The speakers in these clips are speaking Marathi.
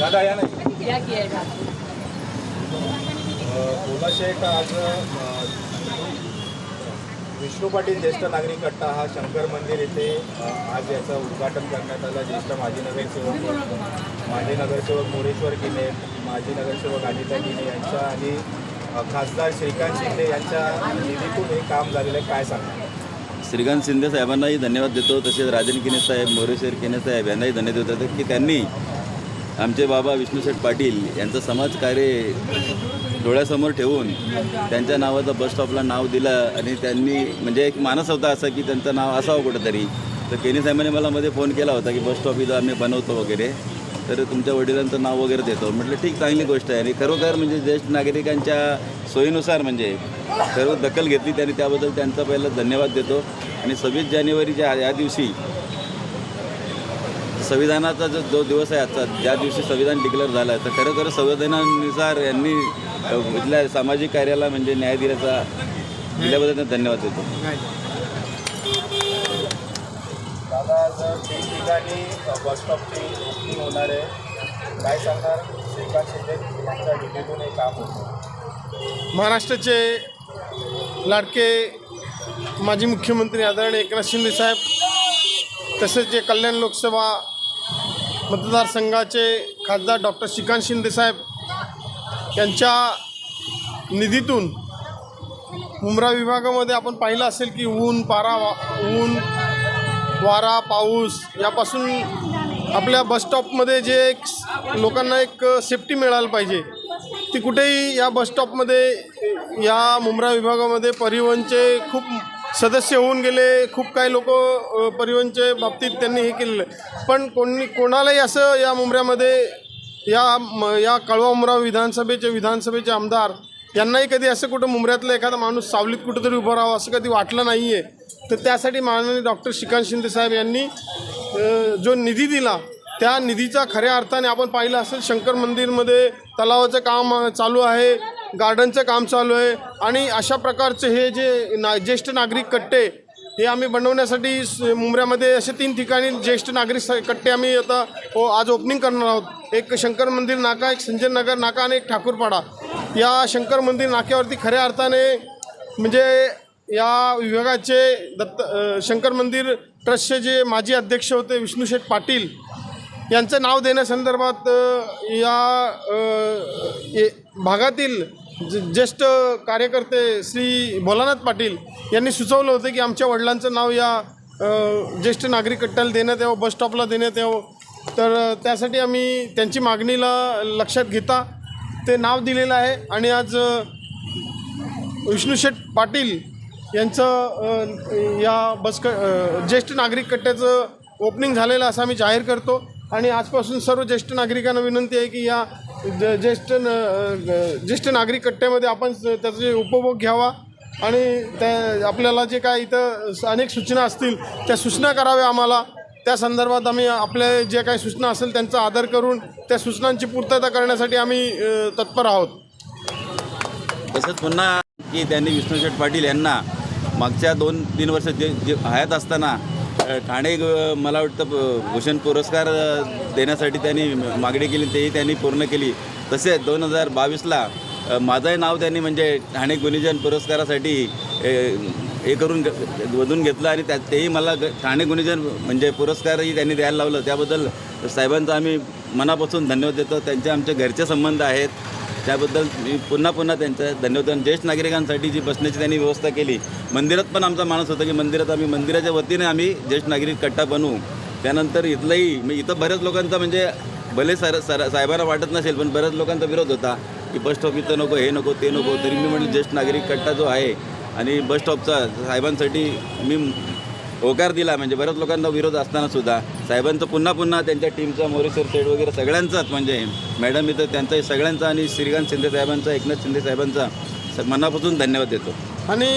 दादा या नाही आज विष्णू पाटील ज्येष्ठ नागरिक कट्टा हा शंकर मंदिर येथे आज याचं उद्घाटन करण्यात आलं. ज्येष्ठ माजी नगरसेवक माजी नगरसेवक मोरेश्वर गिने माजी नगरसेवक अनिता गिने यांच्या आणि खासदार श्रीकांत शिंदे यांच्या निधीतून हे काम झालेलं आहे. काय सांगणार? श्रीकांत शिंदे साहेबांनाही धन्यवाद देतो तसेच राजन किने साहेब मोरेश्वर किने साहेब यांनाही धन्यवाद देतो. की त्यांनी आमचे बाबा विष्णूशेठ पाटील यांचं समाजकार्य डोळ्यासमोर ठेवून त्यांच्या नावाचं बस स्टॉपला नाव दिलं आणि त्यांनी म्हणजे एक मानस होता असा की त्यांचं नाव असावं कुठंतरी. तर केनी साहेबांनी मला मध्ये फोन केला होता की बस स्टॉप इथं आम्ही बनवतो वगैरे. तर तुमच्या वडिलांचं नाव वगैरे देतो. म्हटलं ठीक चांगली गोष्ट आहे. आणि खरोखर म्हणजे ज्येष्ठ नागरिकांच्या सोयीनुसार म्हणजे सर्व दखल घेतली त्यांनी त्याबद्दल त्यांचा पहिला धन्यवाद देतो. आणि सव्वीस जानेवारीच्या या दिवशी संविधानाचा जो जो दिवस आहे आजचा ज्या दिवशी संविधान डिक्लेअर झालं आहे तर खरोखर संविधानानुसार यांनी इथल्या सामाजिक कार्याला म्हणजे न्याय दिल्याचा दिल्याबद्दल धन्यवाद देतो. आज तीन ठिकाणी बस स्टॉपची ओपनिंग होणार आहे काय सांगणार? श्रीकांत शिंदे यांच्या निधीतून हे काम होतं. महाराष्ट्राचे लाडके माजी मुख्यमंत्री आदरणीय एकनाथ शिंदे साहेब तसेच जे कल्याण लोकसभा मतदारसंघाचे खासदार डॉक्टर श्रीकांत शिंदे साहेब यांच्या निधीतून मुंब्रा विभागामध्ये आपण पाहिलं असेल की ऊन पारा ऊन वारा पाऊस यापासून आपल्या बसस्टॉपमध्ये जे एक लोकांना एक सेफ्टी मिळायला पाहिजे ती कुठेही या बसस्टॉपमध्ये या मुंब्रा विभागामध्ये परिवहनचे खूप सदस्य होऊन गेले खूप काही लोक परिवहनचे बाबतीत त्यांनी हे केलेलं आहे. पण कोणी कोणालाही असं या मुंब्र्यामध्ये या म या कळवा उमरा विधानसभेचे विधानसभेचे आमदार यांनाही कधी असं कुठं मुंबऱ्यातला एखादा माणूस सावलीत कुठंतरी उभं राहावं असं कधी वाटलं नाही आहे तर त्यासाठी माननीय डॉक्टर श्रीकांत शिंदे साहेब यांनी जो निधी दिला त्या निधीचा खऱ्या अर्थाने आपण पाहिलं असेल शंकर मंदिरमध्ये तलावाचं काम चालू आहे गार्डनचं काम चालू आहे आणि अशा प्रकारचे हे जे ना ज्येष्ठ नागरिक कट्टे हे आम्ही बनवण्यासाठी स- मुंबऱ्यामध्ये असे तीन ठिकाणी ज्येष्ठ नागरिक स- कट्टे आम्ही आता ओ आज ओपनिंग करणार आहोत. एक शंकर मंदिर नाका एक संजय नगर नाका आणि एक ठाकूरपाडा. या शंकर मंदिर नाक्यावरती खऱ्या अर्थाने म्हणजे या विभागाचे दत्त शंकर मंदिर ट्रस्टचे जे माजी अध्यक्ष होते विष्णुशेठ पाटील यांचं नाव देण्यासंदर्भात या ए- भागातील ज्येष्ठ कार्यकर्ते श्री भोलानाथ पाटील यांनी सुचवलं होतं की आमच्या वडिलांचं नाव या ज्येष्ठ नागरिक कट्ट्याला देण्यात यावं बस स्टॉपला देण्यात यावं. तर त्यासाठी आम्ही त्यांची मागणीला लक्षात घेता ते नाव दिलेलं आहे. आणि आज विष्णूशेठ पाटील यांचं या बस क ज्येष्ठ नागरिक कट्ट्याचं ओपनिंग झालेलं असं आम्ही जाहीर करतो. आणि आजपासून सर्व ज्येष्ठ नागरिकांना विनंती आहे की या ज- ज्येष्ठ न ज्येष्ठ नागरिक कट्ट्यामध्ये आपण त्याचा जे उपभोग घ्यावा आणि त्या आपल्याला जे काय इथं अनेक सूचना असतील त्या सूचना कराव्या आम्हाला. त्या संदर्भात आम्ही आपल्या जे काही सूचना असेल त्यांचा आदर करून त्या सूचनांची पूर्तता करण्यासाठी आम्ही तत्पर आहोत. तसंच पुन्हा की त्यांनी विष्णुशेठ पाटील यांना मागच्या दोन तीन वर्ष जे जे हयात असताना ठाणे ग- मला वाटतं प- भूषण पुरस्कार देण्यासाठी त्यांनी मागणी केली तेही त्यांनी पूर्ण केली. तसेच दोन हजार बावीसला माझंही नाव त्यांनी म्हणजे ठाणे गुणीजन पुरस्कारासाठी हे करून वधून घेतलं आणि त्या तेही मला ग- ठाणे गुणीजन म्हणजे पुरस्कारही त्यांनी द्यायला लावलं. त्याबद्दल साहेबांचा आम्ही मनापासून धन्यवाद देतो. त्यांचे आमचे घरचे संबंध आहेत. त्याबद्दल मी पुन्हा पुन्हा त्यांचं धन्यवाद ज्येष्ठ नागरिकांसाठी जी बसण्याची त्यांनी व्यवस्था केली मंदिरात पण आमचा माणूस होता की मंदिरात आम्ही मंदिराच्या वतीने आम्ही ज्येष्ठ नागरिक कट्टा बनवू. त्यानंतर इथलंही मी इथं बऱ्याच लोकांचा म्हणजे भले सर सर साहेबांना वाटत नसेल पण बऱ्याच लोकांचा विरोध होता की बस स्टॉप इथं नको हे नको ते नको तरी मी म्हटलं ज्येष्ठ नागरिक कट्टा जो आहे आणि बस स्टॉपचा साहेबांसाठी मी होकार दिला. म्हणजे बऱ्याच लोकांना विरोध असताना सुद्धा साहेबांचं पुन्हा पुन्हा त्यांच्या टीमचा मोरेश्वर सेठ वगैरे सगळ्यांचाच म्हणजे मॅडम इथं त्यांचा सगळ्यांचा आणि श्रीकांत शिंदे साहेबांचा एकनाथ शिंदे साहेबांचा मनापासून धन्यवाद देतो. आणि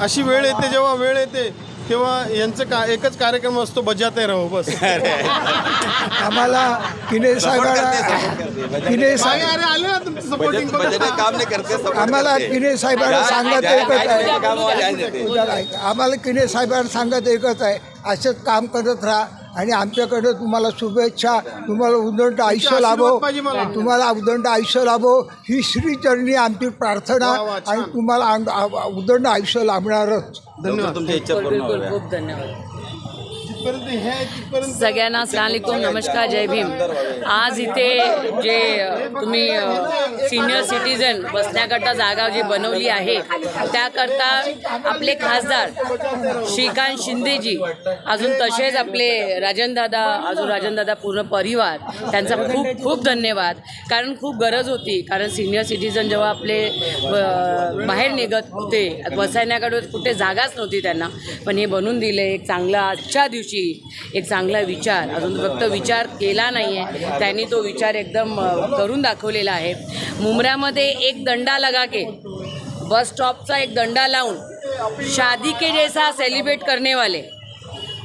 अशी वेळ येते जेव्हा वेळ येते किंवा यांचं का एकच कार्यक्रम असतो बजाते रहो बस. आम्हाला किने साहेबांना किने साहेब अरे आले ना तुमचं सपोर्टिंग काम नाही करते आम्हाला. किने साहेबांना सांगत एकच आहे. आम्हाला किने साहेबांना सांगत एकच आहे. असंच काम करत राहा. आणि आमच्याकडे तुम्हाला शुभेच्छा तुम्हाला उदंड आयुष्य लाभो. तुम्हाला उदंड आयुष्य लाभो. ही श्रीचरणी आमची प्रार्थना. आणि तुम्हाला उदंड आयुष्य लाभणारच. लवकर तुमच्या इच्छा खूप धन्यवाद. सगळ्यांना असलामकुम नमस्कार जय भीम. आज इथे जे तुम्ही सिनियर सिटीजन बसण्याकरता जागा जी बनवली आहे त्याकरता आपले खासदार श्रीकांत शिंदेजी अजून तसेच आपले राजनदादा अजून राजनदादा पूर्ण परिवार त्यांचा खूप खूप धन्यवाद. कारण खूप गरज होती कारण सिनियर सिटीजन जेव्हा आपले बाहेर निघत होते बसण्याकडे कुठे जागाच नव्हती त्यांना. पण हे बनवून दिले एक चांगला आजच्या दिवशी एक चांगला विचार अजून फक्त विचार केला नाही आहे त्यांनी तो विचार एकदम करून दाखवलेला आहे. मुंबऱ्यामध्ये एक दंडा लगा के बस स्टॉपचा एक दंडा लावून शादी के जैसा सेलिब्रेट करने वाले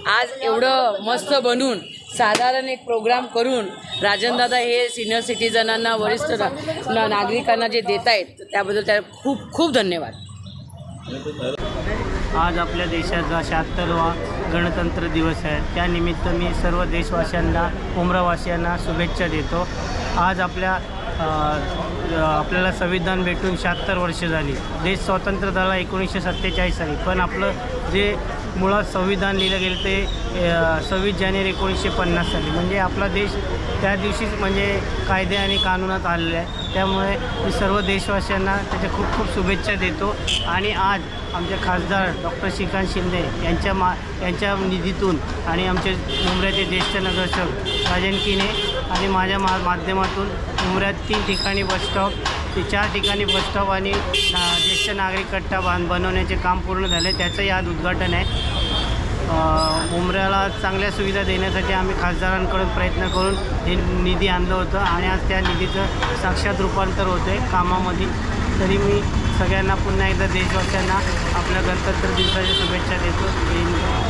आज एवढं मस्त बनून साधारण एक प्रोग्राम करून राजनदादा हे सिनियर सिटीजनांना वरिष्ठ ना- नागरिकांना जे देत आहेत त्याबद्दल त्या खूप खूप धन्यवाद. आज आपल्या देशाचा शहात्तरवा गणतंत्र दिवस आहे त्यानिमित्त मी सर्व देशवासियांना उमरावासियांना शुभेच्छा देतो. आज आपल्या आपल्याला संविधान भेटून शहात्तर वर्ष झाली. देश स्वतंत्र झाला एकोणीसशे सत्तेचाळीस साली. पण आपलं जे मुळात संविधान लिहिलं गेलं ते सव्वीस जानेवारी एकोणीसशे पन्नास साली. म्हणजे आपला देश त्या दिवशीच म्हणजे कायदे आणि कानुनात आलेले आहे. त्यामुळे मी सर्व देशवासियांना त्याच्या खूप खूप शुभेच्छा देतो. आणि आज आमचे खासदार डॉक्टर श्रीकांत शिंदे यांच्या मा यांच्या निधीतून आणि आमचे मुंबऱ्याचे ज्येष्ठ नगरसेवक राजन किने आणि माझ्या मा माध्यमातून मुंबऱ्यात तीन ठिकाणी बसस्टॉप ते चार ठिकाणी बसस्टॉप आणि ज्येष्ठ नागरिक कट्टा बांध बनवण्याचे काम पूर्ण झाले. त्याचंही आज उद्घाटन आहे. उमऱ्याला चांगल्या सुविधा देण्यासाठी आम्ही खासदारांकडून प्रयत्न करून हे निधी आणलं होतं आणि आज त्या निधीचं साक्षात रूपांतर होतं आहे कामामध्ये. तरी मी सगळ्यांना पुन्हा एकदा देशवासियांना आपल्या गणतंत्र दिवसाच्या शुभेच्छा देतो. जय